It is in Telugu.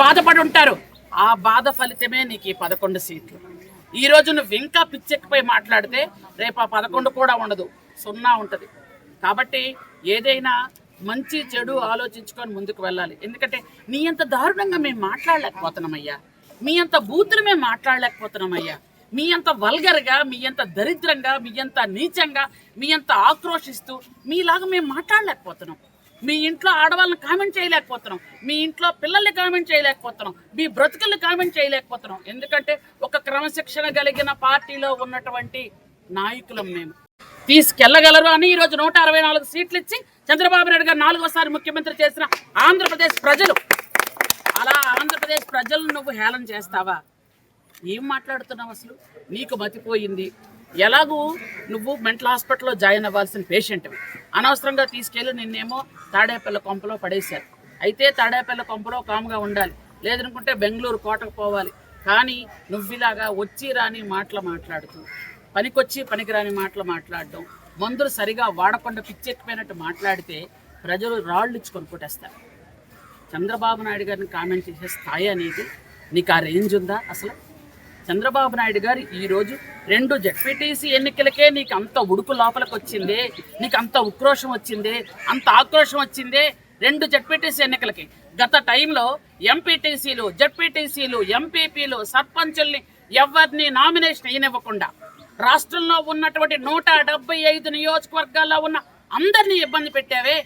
బాధపడి ఉంటారు. ఆ బాధ ఫలితమే నీకు ఈ పదకొండు సీట్లు. ఈ రోజు నువ్వు ఇంకా పిచ్చెక్కిపోయి మాట్లాడితే రేపు ఆ పదకొండు కూడా ఉండదు. సున్నా ఉంటుంది. కాబట్టి ఏదైనా మంచి చెడు ఆలోచించుకొని ముందుకు వెళ్ళాలి. ఎందుకంటే నీ అంత దారుణంగా మేము మాట్లాడలేకపోతున్నామయ్యా. మీ అంత బూతులు మేము మాట్లాడలేకపోతున్నామయ్యా. మీ అంత వల్గర్గా మీ అంత దరిద్రంగా మీ అంత నీచంగా మీ అంత ఆక్రోషిస్తూ మీలాగా మేము మాట్లాడలేకపోతున్నాం. మీ ఇంట్లో ఆడవాళ్ళని కామెంట్ చేయలేకపోతున్నాం. మీ ఇంట్లో పిల్లల్ని కామెంట్ చేయలేకపోతున్నాం. మీ బ్రతుకుల్ని కామెంట్ చేయలేకపోతున్నాం. ఎందుకంటే ఒక క్రమశిక్షణ కలిగిన పార్టీలో ఉన్నటువంటి నాయకులం మేము. తీసుకెళ్ళగలరు అని ఈరోజు నూట అరవై నాలుగు సీట్లు ఇచ్చి చంద్రబాబు నాయుడు గారు నాలుగోసారి ముఖ్యమంత్రి చేసిన ఆంధ్రప్రదేశ్ ప్రజలు. అలా ఆంధ్రప్రదేశ్ ప్రజలను నువ్వు హేళన చేస్తావా? ఏం మాట్లాడుతున్నావు అసలు? నీకు మతిపోయింది ఎలాగూ నువ్వు మెంటల్ హాస్పిటల్లో జాయిన్ అవ్వాల్సిన పేషెంట్వి. అనవసరంగా తీసుకెళ్ళి నిన్నేమో తాడేపల్లి కొంపలో పడేశారు. అయితే తాడేపల్లి కొంపలో కాముగా ఉండాలి. లేదనుకుంటే బెంగళూరు కోటకు పోవాలి. కానీ నువ్విలాగా వచ్చి రాని మాటలు మాట్లాడుతూ పనికొచ్చి పనికిరాని మాటలు మాట్లాడడం మందులు సరిగా వాడకుండా పిచ్చెక్కిపోయినట్టు మాట్లాడితే ప్రజలు రాళ్ళు ఇచ్చుకొని కొట్టేస్తారు. చంద్రబాబు నాయుడు గారిని కామెంట్ చేసే స్థాయి అనేది నీకు ఆ రేంజ్ ఉందా అసలు? చంద్రబాబు నాయుడు గారు ఈరోజు రెండు జడ్పీటీసీ ఎన్నికలకే నీకు అంత ఉడుపు లోపలికి వచ్చిందే నీకు అంత ఉక్రోషం వచ్చిందే అంత ఆక్రోషం వచ్చిందే రెండు జడ్పీటీసీ ఎన్నికలకి. గత టైంలో ఎంపీటీసీలు జడ్పీటీసీలు ఎంపీపీలు సర్పంచుల్ని ఎవరిని నామినేషన్ ఇవ్వకుండా రాష్ట్రంలో ఉన్నటువంటి నూట డెబ్బై ఐదు నియోజకవర్గాల్లో ఉన్న అందరినీ ఇబ్బంది పెట్టావే.